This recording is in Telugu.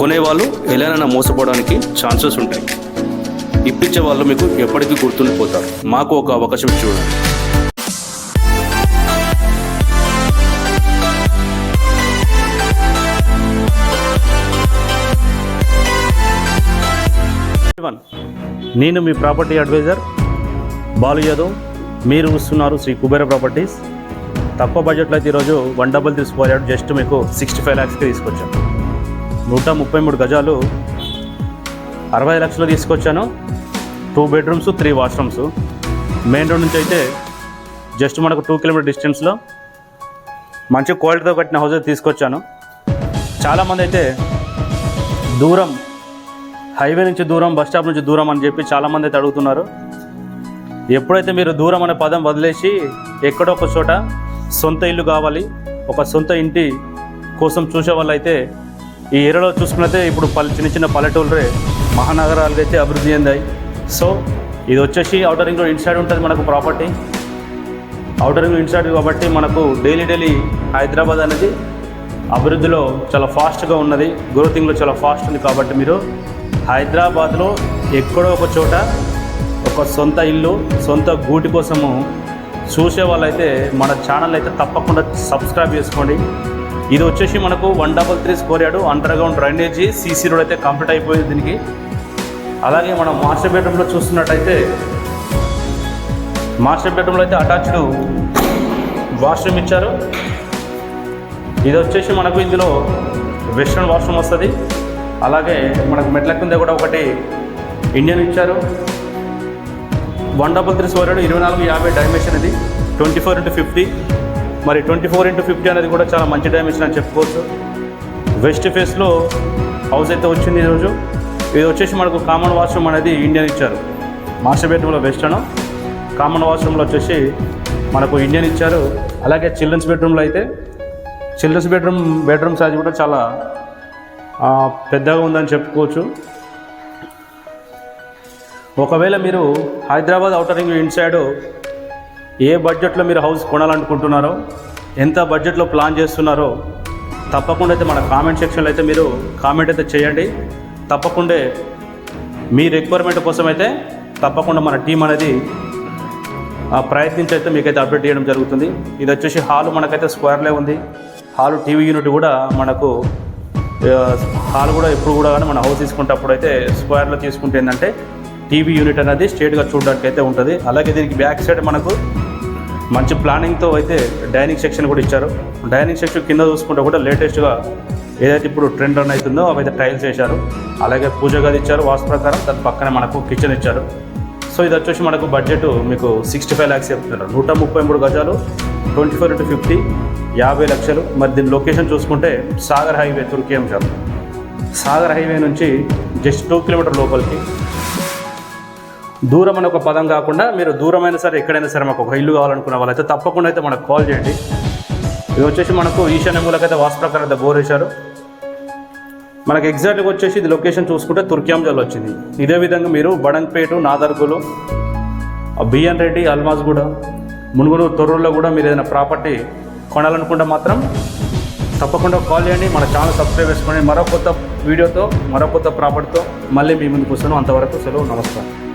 కొనేవాళ్ళు ఎలానైనా మోసపోవడానికి ఛాన్సెస్ ఉంటాయి. ఇప్పించే వాళ్ళు మీకు ఎప్పటికీ గుర్తుండిపోతారు మాకు ఒక అవకాశం చూడండి. వన్ నేను మీ ప్రాపర్టీ అడ్వైజర్ బాలు యాదవ్. మీరు చూస్తున్నారు శ్రీ కుబేర ప్రాపర్టీస్. తక్కువ బడ్జెట్లో అయితే ఈరోజు వన్ డబల్ తీసుకుపోయాడు జస్ట్ మీకు సిక్స్టీ ఫైవ్ ల్యాక్స్కి తీసుకొచ్చాను నూట ముప్పై మూడు గజాలు అరవై లక్షలు తీసుకొచ్చాను. Two bedrooms three washrooms main road నుంచి అయితే జస్ట్ మనకు టూ కిలోమీటర్ డిస్టెన్స్లో మంచి క్వాలిటీతో కట్టిన హౌస్ తీసుకొచ్చాను. చాలామంది అయితే దూరం హైవే నుంచి దూరం బస్ స్టాప్ నుంచి దూరం అని చెప్పి చాలామంది అయితే అడుగుతున్నారు. ఎప్పుడైతే మీరు దూరం అనే పదం వదిలేసి ఎక్కడో ఒక చోట సొంత ఇల్లు కావాలి ఒక సొంత ఇంటి కోసం చూసే వాళ్ళైతే ఈ ఏరియాలో చూసుకున్నైతే ఇప్పుడు పల్లె చిన్న చిన్న పల్లెటూళ్ళే మహానగరాలు అయితే అభివృద్ధి చెందాయి. సో ఇది వచ్చేసి అవుటర్ రింగ్ రోడ్ ఇన్సైడ్ ఉంటుంది మనకు ప్రాపర్టీ అవుటర్ రింగ్ ఇన్సైడ్ కాబట్టి మనకు డైలీ డైలీ హైదరాబాద్ అనేది అభివృద్ధిలో చాలా ఫాస్ట్గా ఉన్నది. గ్రోతింగ్లో చాలా ఫాస్ట్ ఉంది కాబట్టి మీరు హైదరాబాద్లో ఎక్కడో ఒక చోట ఒక సొంత ఇల్లు సొంత గూటి కోసము చూసే వాళ్ళైతే మన ఛానల్ అయితే తప్పకుండా సబ్స్క్రైబ్ చేసుకోండి. ఇది వచ్చేసి మనకు one double three square yard underground drainage CC road అయితే కంప్లీట్ అయిపోయింది దీనికి. అలాగే మనం మాస్టర్ బెడ్రూమ్లో చూస్తున్నట్టయితే మాస్టర్ బెడ్రూమ్లో అయితే అటాచ్డ్ వాష్రూమ్ ఇచ్చారు. ఇది వచ్చేసి మనకు ఇందులో వెస్ట్రన్ వాష్రూమ్ వస్తుంది. అలాగే మనకు మెట్ల కింద కూడా ఒకటి ఇండియన్ ఇచ్చారు. వన్ డబల్ త్రీ స్కోర్ ఇరవై నాలుగు యాభై డైమెన్షన్ ఇది. Twenty four into fifty. మరి ట్వంటీ ఫోర్ ఇంటూ ఫిఫ్టీ అనేది కూడా చాలా మంచి డైమెన్షన్ అని చెప్పుకోవచ్చు. వెస్ట్ ఫేస్లో హౌస్ అయితే వచ్చింది ఈరోజు ఇది వచ్చేసి మనకు కామన్ వాష్రూమ్ అనేది ఇండియన్ ఇచ్చారు. మాస్టర్ బెడ్రూమ్లో వెస్టర్న్ కామన్ వాష్రూమ్లో వచ్చేసి మనకు ఇండియన్ ఇచ్చారు. అలాగే చిల్డ్రన్స్ బెడ్రూమ్లో అయితే చిల్డ్రన్స్ బెడ్రూమ్ బెడ్రూమ్ సైజ్ కూడా చాలా పెద్దగా ఉందని చెప్పుకోవచ్చు. ఒకవేళ మీరు హైదరాబాద్ అవుటర్ రింగ్ ఇన్సైడ్ ఏ బడ్జెట్లో మీరు హౌస్ కొనాలనుకుంటున్నారో ఎంత బడ్జెట్లో ప్లాన్ చేస్తున్నారో తప్పకుండా అయితే మన కామెంట్ సెక్షన్లో అయితే మీరు కామెంట్ అయితే చేయండి. తప్పకుండా మీ రిక్వైర్మెంట్ కోసం అయితే తప్పకుండా మన టీం అనేది ప్రయత్నించి అయితే మీకైతే అప్డేట్ చేయడం జరుగుతుంది. ఇది వచ్చేసి హాల్ మనకైతే స్క్వేర్లే ఉంది. హాల్ టీవీ యూనిట్ కూడా మనకు హాల్ కూడా ఎప్పుడు కూడా కానీ మన హౌస్ తీసుకునేటప్పుడు అయితే స్క్వేర్లో తీసుకుంటే ఏంటంటే టీవీ యూనిట్ అనేది స్ట్రేట్గా చూడడానికి అయితే ఉంటుంది. అలాగే దీనికి బ్యాక్ సైడ్ మనకు మంచి ప్లానింగ్తో అయితే డైనింగ్ సెక్షన్ కూడా ఇచ్చారు. డైనింగ్ సెక్షన్ కింద చూసుకుంటే కూడా లేటెస్ట్గా ఏదైతే ఇప్పుడు ట్రెండ్ రన్ అవుతుందో అవైతే టైల్స్ వేశారు అలాగే పూజ గది ఇచ్చారు వాస్తు ప్రకారం. దాని పక్కనే మనకు కిచెన్ ఇచ్చారు. సో ఇది వచ్చేసి మనకు బడ్జెట్ మీకు సిక్స్టీ ఫైవ్ ల్యాక్స్ చెప్తున్నారు. నూట ముప్పై మూడు గజాలు ట్వంటీ ఫోర్ ఇంటూ ఫిఫ్టీ యాభై లక్షలు. మరి దీని లొకేషన్ చూసుకుంటే సాగర్ హైవే తుర్కియంజాం సాగర్ హైవే నుంచి జస్ట్ టూ కిలోమీటర్ లోపలికి దూరం అని ఒక పదం కాకుండా మీరు దూరమైన సరే ఎక్కడైనా సరే మాకు ఒక ఇల్లు కావాలనుకున్న వాళ్ళైతే తప్పకుండా అయితే మనకు కాల్ చేయండి. ఇది వచ్చేసి మనకు ఈశాన్య మూలకైతే వాస్తు ప్రకారం అయితే బోర్ వేశారు మనకు ఎగ్జాక్ట్గా వచ్చేసి ఇది లొకేషన్ చూసుకుంటే తుర్క్యాంజల్ వచ్చింది. ఇదే విధంగా మీరు బడంగ్పేట నాదర్గులు బిఎన్ రెడ్డి అల్మాజ్ కూడా మునుగురు తొర్రూరులో కూడా మీరు ఏదైనా ప్రాపర్టీ కొనాలనుకుంటే మాత్రం తప్పకుండా కాల్ చేయండి. మన ఛానల్ సబ్స్క్రైబ్ చేసుకోండి మరో కొత్త వీడియోతో మరో కొత్త ప్రాపర్టీతో మళ్ళీ మీ ముందుకు వస్తాను. అంతవరకు సెలవు నమస్కారం.